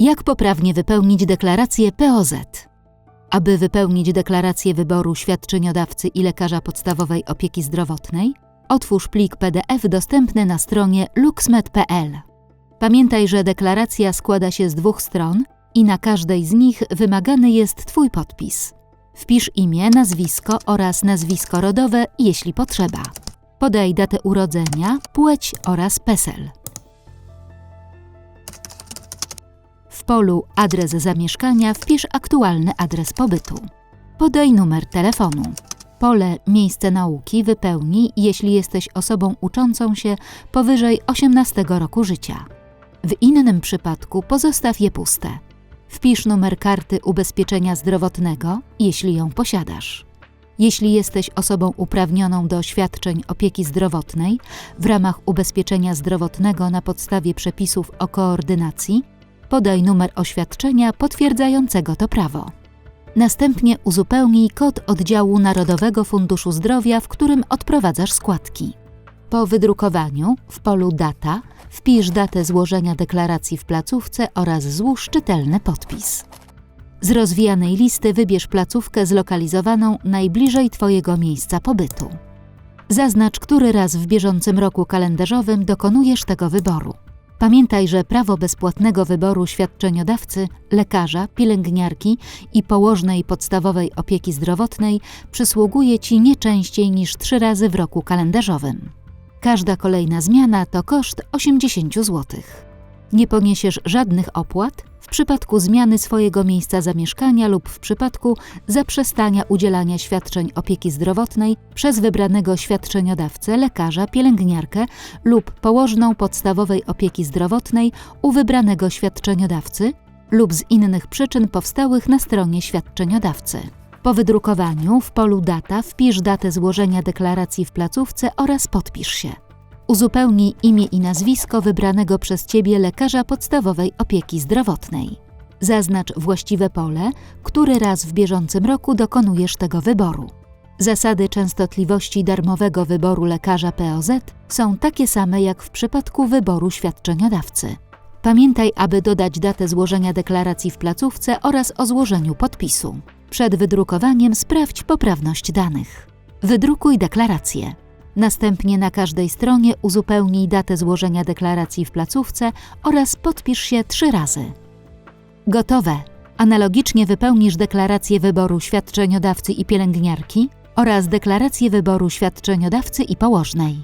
Jak poprawnie wypełnić deklarację POZ? Aby wypełnić deklarację wyboru świadczeniodawcy i lekarza podstawowej opieki zdrowotnej, otwórz plik PDF dostępny na stronie luxmed.pl. Pamiętaj, że deklaracja składa się z dwóch stron i na każdej z nich wymagany jest Twój podpis. Wpisz imię, nazwisko oraz nazwisko rodowe, jeśli potrzeba. Podaj datę urodzenia, płeć oraz PESEL. Polu adres zamieszkania wpisz aktualny adres pobytu. Podaj numer telefonu. Pole miejsce nauki wypełnij, jeśli jesteś osobą uczącą się powyżej 18 roku życia. W innym przypadku pozostaw je puste. Wpisz numer karty ubezpieczenia zdrowotnego, jeśli ją posiadasz. Jeśli jesteś osobą uprawnioną do świadczeń opieki zdrowotnej w ramach ubezpieczenia zdrowotnego na podstawie przepisów o koordynacji, podaj numer oświadczenia potwierdzającego to prawo. Następnie uzupełnij kod oddziału Narodowego Funduszu Zdrowia, w którym odprowadzasz składki. Po wydrukowaniu w polu Data wpisz datę złożenia deklaracji w placówce oraz złóż czytelny podpis. Z rozwijanej listy wybierz placówkę zlokalizowaną najbliżej Twojego miejsca pobytu. Zaznacz, który raz w bieżącym roku kalendarzowym dokonujesz tego wyboru. Pamiętaj, że prawo bezpłatnego wyboru świadczeniodawcy, lekarza, pielęgniarki i położnej podstawowej opieki zdrowotnej przysługuje Ci nie częściej niż trzy razy w roku kalendarzowym. Każda kolejna zmiana to koszt 80 zł. Nie poniesiesz żadnych opłat w przypadku zmiany swojego miejsca zamieszkania lub w przypadku zaprzestania udzielania świadczeń opieki zdrowotnej przez wybranego świadczeniodawcę, lekarza, pielęgniarkę lub położną podstawowej opieki zdrowotnej u wybranego świadczeniodawcy lub z innych przyczyn powstałych na stronie świadczeniodawcy. Po wydrukowaniu w polu Data wpisz datę złożenia deklaracji w placówce oraz podpisz się. Uzupełnij imię i nazwisko wybranego przez Ciebie lekarza podstawowej opieki zdrowotnej. Zaznacz właściwe pole, który raz w bieżącym roku dokonujesz tego wyboru. Zasady częstotliwości darmowego wyboru lekarza POZ są takie same jak w przypadku wyboru świadczeniodawcy. Pamiętaj, aby dodać datę złożenia deklaracji w placówce oraz o złożeniu podpisu. Przed wydrukowaniem sprawdź poprawność danych. Wydrukuj deklarację. Następnie na każdej stronie uzupełnij datę złożenia deklaracji w placówce oraz podpisz się trzy razy. Gotowe! Analogicznie wypełnisz deklarację wyboru świadczeniodawcy i pielęgniarki oraz deklarację wyboru świadczeniodawcy i położnej.